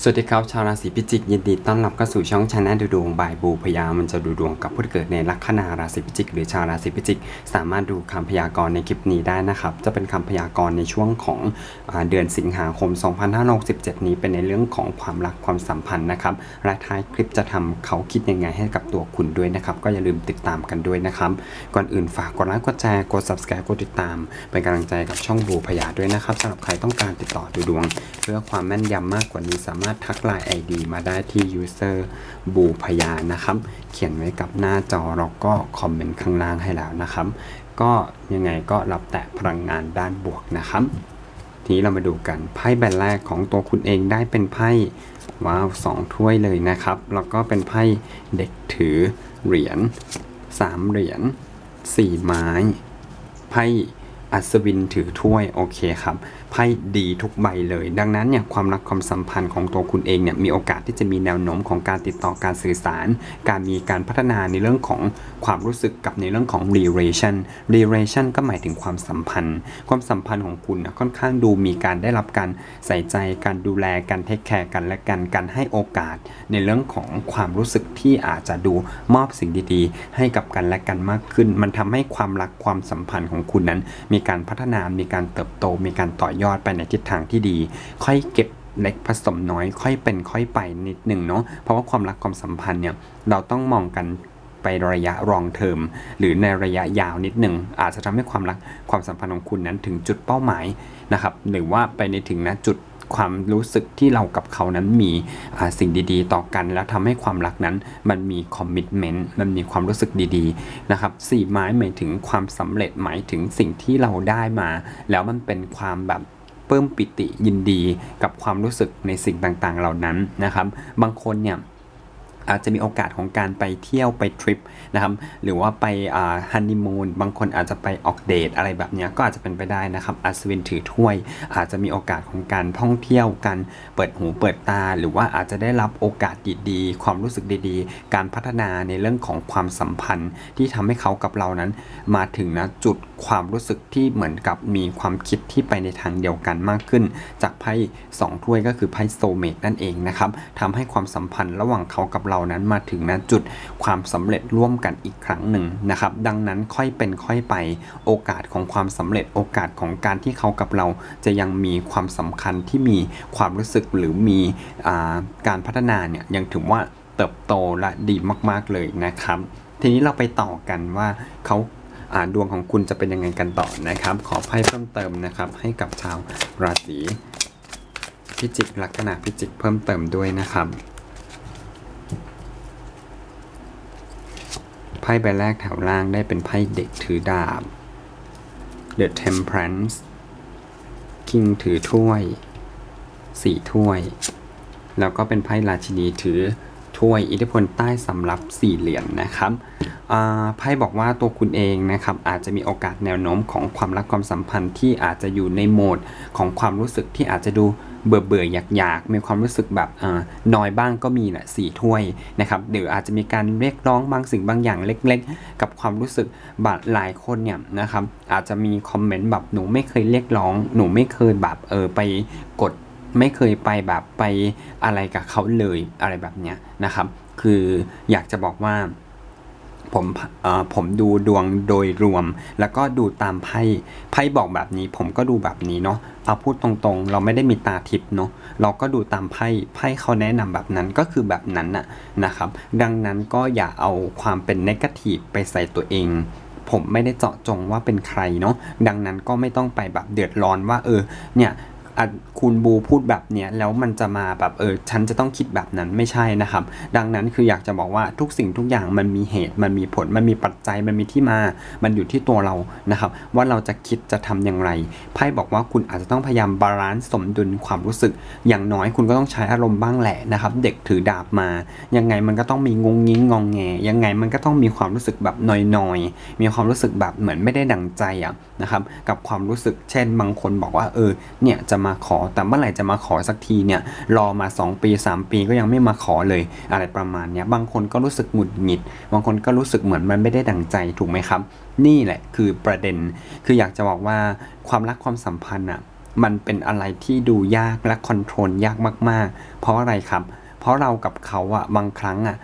สวัสดีครับชาวราศีพิจิกยินดีต้อนรับเข้าสู่ช่องชาแนลดูดวงบายบูพยามันจะดูดวงกับผู้ที่เกิดในลัคนาราศีพิจิก หรือชาวราศีพิจิก สามารถดูคำพยากรณ์ในคลิปนี้ได้นะครับ จะเป็นคำพยากรณ์ในช่วงของอเดือนสิงหาคม 2567 นี้เป็นในเรื่องของความรักความสัมพันธ์นะครับและท้ายคลิปจะทำเขาคิดยังไงให้กับตัวคุณด้วยนะครับ ก็อย่าลืมติดตามกันด้วยนะครับก่อนอื่นฝากกดไลค์กดแชร์กด subscribe กดติดตาม เป็นกำลังใจกับช่องบูพยาด้วยนะครับสำหรับใครต้องการติดต่อดูดวง เพื่อความแม่นยำมากกว่านี้สามามารถทักไลน์ ID มาได้ที่ user บูพยานะครับ เขียนไว้กับหน้าจอแล้วก็คอมเมนต์ข้างล่างให้แล้วนะครับ ก็ยังไงก็รับแต่พลังงานด้านบวกนะครับทีนี้เรามาดูกันไพ่ใบแรกของตัวคุณเองได้เป็นไพ่ว้าวสองถ้วยเลยนะครับ แล้วก็เป็นไพ่เด็กถือเหรียญสามเหรียญสี่ไม้ไพ่อัศวินถือถ้วยโอเคครับ ไพ่ดีทุกใบเลย ดังนั้นเนี่ยความรักความสัมพันธ์ของตัวคุณเองเนี่ยมีโอกาสที่จะมีแนวโน้มของการติดต่อการสื่อสาร การมีการพัฒนาในเรื่องของความรู้สึกกับในเรื่องของ relation relation ก็หมายถึงความสัมพันธ์ ความสัมพันธ์ของคุณนะค่อนข้างดูมีการได้รับการใส่ใจ การดูแลการเทคแคร์กันและกันการให้โอกาส ในเรื่องของความรู้สึกที่อาจจะดูมอบสิ่งดีๆ ให้กับกันและกันมากขึ้น มันทำให้ความรักความสัมพันธ์ของคุณนั้น มีการพัฒนา มีการเติบโต มีการต่อยยอดไปในทิศทางที่ดี ค่อยเก็บเล็กผสมน้อย ค่อยเป็นค่อยไปนิดหนึ่งเนาะเพราะว่าความรักความสัมพันธ์เนี่ยเราต้องมองกันไประยะรองเทอมหรือในระยะยาวนิดหนึ่งอาจจะทำให้ความรักความสัมพันธ์ของคุณนั้นถึงจุดเป้าหมายนะครับหรือว่าไปในถึงนะจุด ความรู้สึกที่เรากับเขานั้นมีสิ่งดีๆ ต่อกัน แล้วทำให้ความรักนั้นมันมีคอมมิชเมนต์มันมีความรู้สึกดีๆนะครับสี่ไม้หมายถึงความสำเร็จหมายถึงสิ่งที่เราได้มา แล้วมันเป็นความแบบเพิ่มปิติยินดีกับความรู้สึกในสิ่งต่างๆ เหล่านั้นนะครับ บางคนเนี่ย อาจจะมีโอกาสของการไปเที่ยวไปทริปนะครับหรือว่าไปฮันนีมูนบางคนอาจจะไปออกเดทอะไรแบบนี้ก็อาจจะเป็นไปได้นะครับอัศวินถือถ้วย อาจจะมีโอกาสของการท่องเที่ยวการเปิดหูเปิดตา หรือว่าอาจจะได้รับโอกาสดีๆ ความรู้สึกดีๆ การพัฒนาในเรื่องของความสัมพันธ์ ที่ทำให้เขากับเรานั้น มาถึงนะจุดความรู้สึกที่เหมือนกับมีความคิดที่ไปในทางเดียวกันมากขึ้น จากไพ่สองถ้วยก็คือไพ่โซเมตนั่นเองนะครับทำให้ความสัมพันธ์ระหว่างเขากับเรานั้นมาถึงนะจุดความสำเร็จร่วมกันอีกครั้งหนึ่งนะครับ ดังนั้นค่อยเป็นค่อยไปโอกาสของความสำเร็จโอกาสของการที่เขากับเราจะยังมีความสำคัญที่มีความรู้สึกหรือมีอการพัฒนาเนี่ยยังถือว่าเติบโตและดีมากๆเลยนะครับ ทีนี้เราไปต่อกันว่าเขาอ่าดวงของคุณจะเป็นยังไงกันต่อนะครับ ขอไพ่เพิ่มเติมนะครับ ให้กับชาวราศีพิจิกลัคนาพิจิกเพิ่มเติมด้วยนะครับ ไพ่ใบแรกแถวล่างได้เป็นไพ่เด็กถือดาบ The Temperance King ถือถ้วยสี่ถ้วย แล้วก็เป็นไพ่ราชินีถือถ้วยอิทธิพลใต้สำรับสี่เหรียญนนะครับไพ่บอกว่าตัวคุณเองนะครับอาจจะมีโอกาสแนวโน้มของความรักความสัมพันธ์ที่อาจจะอยู่ในโหมดของความรู้สึกที่อาจจะดู เบื่อเบื่ออยากอยากมีความรู้สึกแบบน้อยบ้างก็มีแหละสี่ถ้วยนะครับหรืออาจจะมีการเรียกร้องบางสิ่งบางอย่างเล็ก ๆ กับความรู้สึกบาหลายคนเนี่ยนะครับอาจจะมีคอมเมนต์แบบหนูไม่เคยเรียกร้อง หนูไม่เคยแบบเออไปกดไม่เคยไปแบบไปอะไรกับเขาเลยอะไรแบบเนี้ยนะครับ คืออยากจะบอกว่า ผมผมดูดวงโดยรวม แล้วก็ดูตามไพ่ไพ่บอกแบบนี้ ผมก็ดูแบบนี้เนาะเอาพูดตรงๆ เราไม่ได้มีตาทิพย์เนาะเราก็ดูตามไพ่ไพ่เขาแนะนำแบบนั้นก็คือแบบนั้นน่ะนะครับ ดังนั้นก็อย่าเอาความเป็นนกาทีฟไปใส่ตัวเองผมไม่ได้เจาะจงว่าเป็นใครเนาะดังนั้นก็ไม่ต้องไปแบบเดือดร้อนว่าเออเนี่ย คุณบูพูดแบบเนี้ยแล้วมันจะมาแบบเออฉันจะต้องคิดแบบนั้นไม่ใช่นะครับ ดังนั้นคืออยากจะบอกว่าทุกสิ่งทุกอย่างมันมีเหตุ มันมีผล มันมีปัจจัยมันมีที่มา มันอยู่ที่ตัวเรานะครับ ว่าเราจะคิดจะทำอย่างไรไพ่บอกว่าคุณอาจจะต้องพยายามบาลานซ์สมดุลความรู้สึก อย่างน้อยคุณก็ต้องใช้อารมณ์บ้างแหละนะครับ เด็กถือดาบมา ยังไงมันก็ต้องมีงงงิ้งงองแงยังไงมันก็ต้องมีความรู้สึกแบบนอยๆมีความรู้สึกแบบเหมือนไม่ได้ดังใจอะนะครับ กับความรู้สึกเช่นบางคนบอกว่าเออเนี่ยจะมาขอ แต่เมื่อไหร่จะมาขอสักทีเนี่ยรอมา 2 ปี 3 ปีก็ยังไม่มาขอเลย อะไรประมาณเนี้ยบางคนก็รู้สึกหงุดหงิด บางคนก็รู้สึกเหมือนมันไม่ได้ดังใจถูกไหมครับ นี่แหละคือประเด็น คืออยากจะบอกว่าความรักความสัมพันธ์อะมันเป็นอะไรที่ดูยากและคอนโทรลยากมาก ๆ เพราะอะไรครับ เพราะเรากับเขาอะบางครั้งอะ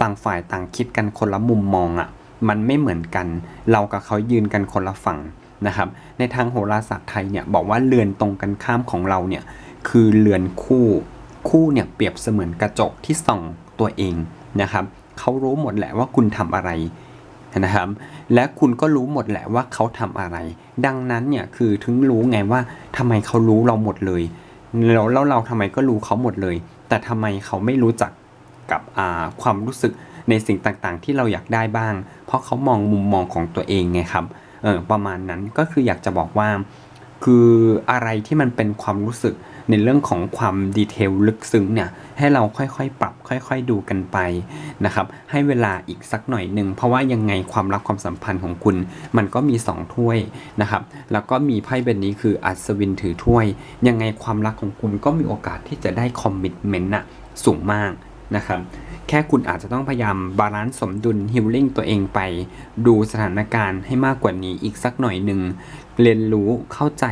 ต่างฝ่ายต่างคิดกันคนละมุมมองอะมันไม่เหมือนกัน เรากับเขายืนกันคนละฝั่ง นะครับ ในทางโหราศาสตร์ไทยเนี่ยบอกว่าเรือนตรงกันข้ามของเราเนี่ยคือเรือนคู่คู่เนี่ยเปรียบเสมือนกระจกที่ส่องตัวเองนะครับเขารู้หมดแหละว่าคุณทำอะไรนะครับ และคุณก็รู้หมดแหละว่าเขาทำอะไร ดังนั้นเนี่ยคือถึงรู้ไงว่าทำไมเขารู้เราหมดเลยแล้วแล้วเราทำไมก็รู้เขาหมดเลย แต่ทำไมเขาไม่รู้จักกับความรู้สึกในสิ่งต่างๆ ที่เราอยากได้บ้าง เพราะเขามองมุมมองของตัวเองไงครับ เออประมาณนั้นก็คืออยากจะบอกว่า คืออะไรที่มันเป็นความรู้สึกในเรื่องของความดีเทลลึกซึ้งเนี่ยให้เราค่อยๆ ปรับค่อยๆ ดูกันไปนะครับให้เวลาอีกสักหน่อยหนึ่งเพราะว่ายังไงความรักความสัมพันธ์ของคุณ มันก็มี 2 ถ้วยนะครับแล้วก็มีไพ่ใบนี้คืออัศวินถือถ้วย ยังไงความรักของคุณก็มีโอกาสที่จะได้คอมมิชเมนต์อะสูงมากนะครับ แค่คุณอาจจะต้องพยายามบาลานซ์สมดุลฮิลลิ่งตัวเองไป ดูสถานการณ์ให้มากกว่านี้อีกสักหน่อยหนึ่ง เรียนรู้เข้าใจ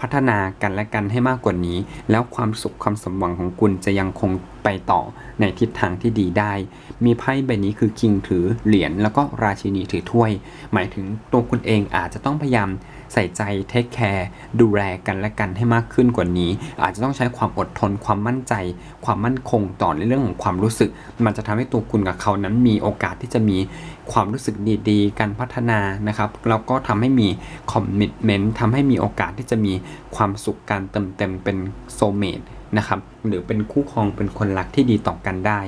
พัฒนากันและกันให้มากกว่านี้ แล้วความสุขความสมหวังของคุณจะยังคงไปต่อในทิศทางที่ดีได้ มีไพ่ใบนี้คือคิงถือเหรียญแล้วก็ราชินีถือถ้วย หมายถึงตัวคุณเองอาจจะต้องพยายามใส่ใจเทคแคร์ดูแลกันและกันให้มากขึ้นกว่านี้ อาจจะต้องใช้ความอดทนความมั่นใจ ความมั่นคงต่อในเรื่องของความรู้สึก มันจะทำให้ตัวคุณกับเขานั้นมีโอกาสที่จะมีความรู้สึกดีๆ การพัฒนานะครับแล้วก็ทำให้มีคอมมิชเมนต์ทำให้มีโอกาสที่จะมีความสุขการเติมเต็มเป็นโซเมตนะครับหรือเป็นคู่ครองเป็นคนรักที่ดีต่อกันได้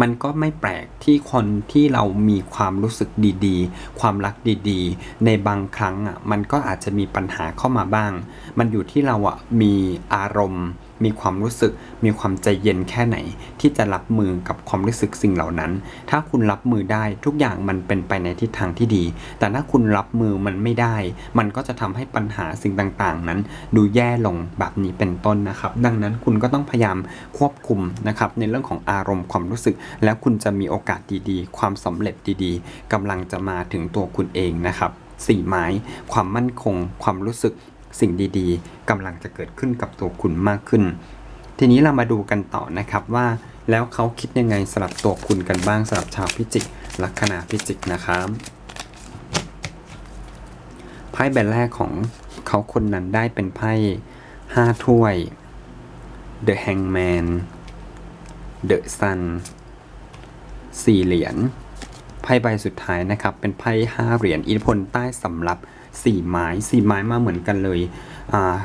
มันก็ไม่แปลกที่คนที่เรามีความรู้สึกดีๆ ความรักดีๆ ในบางครั้งอะมันก็อาจจะมีปัญหาเข้ามาบ้าง มันอยู่ที่เราอะมีอารมณ์ มีความรู้สึก มีความใจเย็นแค่ไหน ที่จะรับมือกับความรู้สึกสิ่งเหล่านั้น ถ้าคุณรับมือได้ทุกอย่างมันเป็นไปในทิศทางที่ดี แต่ถ้าคุณรับมือมันไม่ได้ มันก็จะทำให้ปัญหาสิ่งต่างๆ นั้น ดูแย่ลงแบบนี้เป็นต้นนะครับ ดังนั้นคุณก็ต้องพยายามควบคุมนะครับในเรื่องของอารมณ์ความรู้สึก แล้วคุณจะมีโอกาสดีๆ ความสำเร็จดีๆกำลังจะมาถึงตัวคุณเองนะครับสี่ไม้ ความมั่นคง ความรู้สึก สิ่งดีๆกำลังจะเกิดขึ้นกับตัวคุณมากขึ้น ทีนี้เรามาดูกันต่อนะครับว่าแล้วเขาคิดยังไงสำหรับตัวคุณกันบ้างสำหรับชาวพิจิกลัคนาพิจิกนะครับไพ่ใบแรกของเขาคนนั้นได้เป็นไพ่ห้าถ้วย The Hangman The Sun สี่เหรียญไพ่ใบสุดท้ายนะครับ เป็นไพ่ห้าเหรียญอิทธิพลใต้สำรับ สี่ไม้สี่ไม้มาเหมือนกันเลยอ่า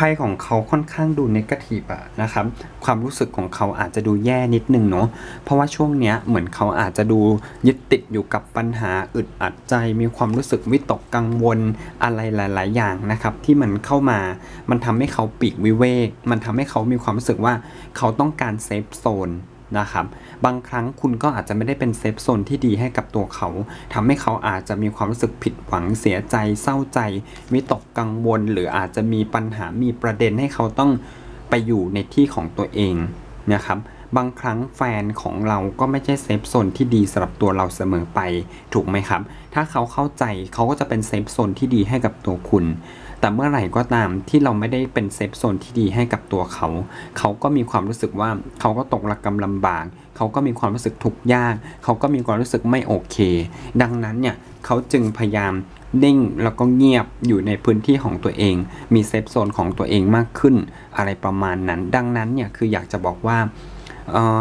ไพ่ของเขาค่อนข้างดูเนกาทีฟอะนะครับ ความรู้สึกของเขาอาจจะดูแย่นิดนึงเนาะเพราะว่าช่วงเนี้ยเหมือนเขาอาจจะดูยึดติดอยู่กับปัญหาอึดอัดใจ มีความรู้สึกวิตกกังวลอะไรหลาย ๆ อย่างนะครับ ที่มันเข้ามา มันทำให้เขาปีกวิเวก มันทำให้เขามีความรู้สึกว่าเขาต้องการเซฟโซน นะครับ บางครั้งคุณก็อาจจะไม่ได้เป็นเซฟโซนที่ดีให้กับตัวเขาทำให้เขาอาจจะมีความรู้สึกผิดหวังเสียใจ เศร้าใจวิตกกังวล หรืออาจจะมีปัญหามีประเด็นให้เขาต้องไปอยู่ในที่ของตัวเองนะครับบางครั้งแฟนของเราก็ไม่ใช่เซฟโซนที่ดีสำหรับตัวเราเสมอไป ถูกไหมครับ ถ้าเขาเข้าใจเขาก็จะเป็นเซฟโซนที่ดีให้กับตัวคุณ แต่เมื่อไหร่ก็ตามที่เราไม่ได้เป็นเซฟโซนที่ดีให้กับตัวเขา เขาก็มีความรู้สึกว่าเขาก็ตกระกำลำบาก เขาก็มีความรู้สึกทุกข์ยาก เขาก็มีความรู้สึกไม่โอเค ดังนั้นเนี่ยเขาจึงพยายามนิ่งแล้วก็เงียบอยู่ในพื้นที่ของตัวเอง มีเซฟโซนของตัวเองมากขึ้น อะไรประมาณนั้น ดังนั้นเนี่ยคืออยากจะบอกว่า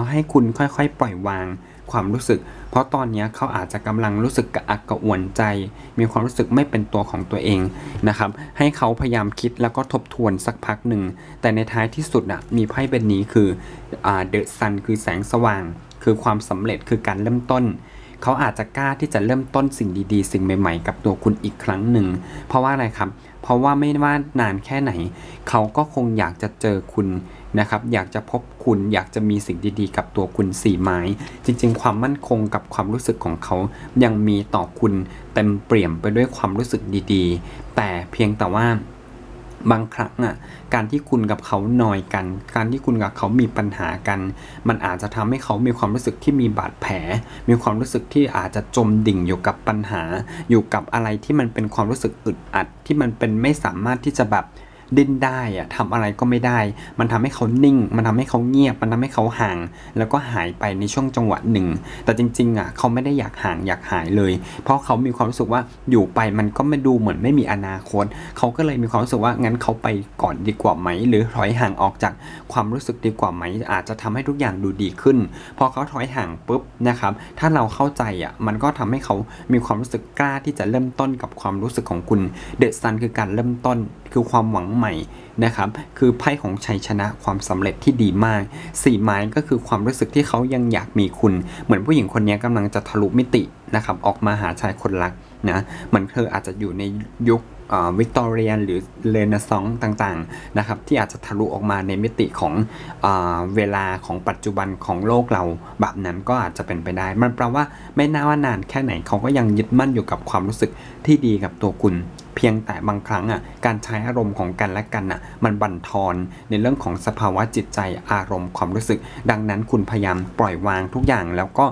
ให้คุณค่อยๆ ปล่อยวางความรู้สึก เพราะตอนนี้เขาอาจจะกำลังรู้สึกกระอักกระอ่วนใจ มีความรู้สึกไม่เป็นตัวของตัวเองนะครับ ให้เขาพยายามคิดแล้วก็ทบทวนสักพักหนึ่ง แต่ในท้ายที่สุดอะมีไพ่เป็นนี้คือเดอะซันคือแสงสว่าง คือความสำเร็จคือการเริ่มต้นเขาอาจจะกล้าที่จะเริ่มต้นสิ่งดีๆ สิ่งใหม่ๆ กับตัวคุณอีกครั้งหนึ่ง เพราะว่าอะไรครับ เพราะว่าไม่ว่านานแค่ไหน เขาก็คงอยากจะเจอคุณ นะครับอยากจะพบคุณอยากจะมีสิ่งดีๆ กับตัวคุณสี่ไม้ จริงๆ ความมั่นคงกับความรู้สึกของเขา ยังมีต่อคุณเต็มเปี่ยมไปด้วยความรู้สึกดีๆ แต่เพียงแต่ว่าบางครั้งอะการที่คุณกับเขาหนอยกัน การที่คุณกับเขามีปัญหากัน มันอาจจะทำให้เขามีความรู้สึกที่มีบาดแผล มีความรู้สึกที่อาจจะจมดิ่งอยู่กับปัญหา อยู่กับอะไรที่มันเป็นความรู้สึกอึดอัดที่มันเป็นไม่สามารถที่จะแบบ ดิ้นได้อะทำอะไรก็ไม่ได้ มันทำให้เขานิ่ง มันทำให้เขาเงียบ มันทำให้เขาห่าง แล้วก็หายไปในช่วงจังหวะหนึ่ง แต่จริงๆอะเขาไม่ได้อยากห่างอยากหายเลย เพราะเขามีความรู้สึกว่าอยู่ไปมันก็ไม่ดูเหมือนไม่มีอนาคต เขาก็เลยมีความรู้สึกว่างั้นเขาไปก่อนดีกว่าไหม หรือถอยห่างออกจากความรู้สึกดีกว่าไหม อาจจะทำให้ทุกอย่างดูดีขึ้น พอเขาถอยห่างปุ๊บนะครับ ถ้าเราเข้าใจอะมันก็ทำให้เขามีความรู้สึกกล้าที่จะเริ่มต้นกับความรู้สึกของคุณ เดซันคือการเริ่มต้นคือความหวังใหม่นะครับคือไพ่ของชัยชนะความสำเร็จที่ดีมากสี่ไม้ก็คือความรู้สึกที่เขายังอยากมีคุณ เหมือนผู้หญิงคนนี้กำลังจะทะลุมิตินะครับออกมาหาชายคนรักนะเหมือนเธออาจจะอยู่ในยุค วิกตอเรียนหรือเรเนซองส์ต่างๆนะครับที่อาจจะทะลุออกมาในมิติของอเวลาของปัจจุบันของโลกเราแบบนั้นก็อาจจะเป็นไปได้ มันแปลว่าไม่น่าว่านานแค่ไหนเขาก็ยังยึดมั่นอยู่กับความรู้สึกที่ดีกับตัวคุณเพียงแต่บางครั้งอะการใช้อารมณ์ของกันและกันอะมันบั่นทอนในเรื่องของสภาวะจิตใจอารมณ์ความรู้สึก ดังนั้นคุณพยายามปล่อยวางทุกอย่างแล้วก็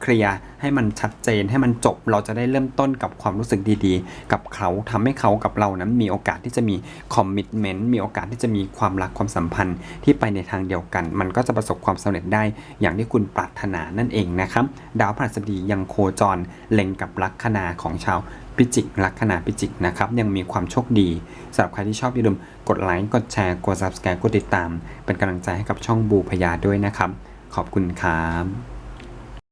เคลียร์ให้มันชัดเจนให้มันจบเราจะได้เริ่มต้นกับความรู้สึกดีๆ กับเขาทำให้เขากับเรานั้นมีโอกาสที่จะมีคอมมิชเมนต์มีโอกาสที่จะมีความรักความสัมพันธ์ที่ไปในทางเดียวกัน มันก็จะประสบความสำเร็จได้อย่างที่คุณปรารถนานั่นเองนะครับดาวพฤหัสบดียังโคจรเล็งกับลัคนาของชาวพิจิกลัคนาพิจิกนะครับ ยังมีความโชคดีสำหรับใครที่ชอบอย่าลืมกดไลค์กดแชร์กด subscribe กดติดตาม เป็นกำลังใจให้กับช่องบูพยาด้วยนะครับ ขอบคุณครับ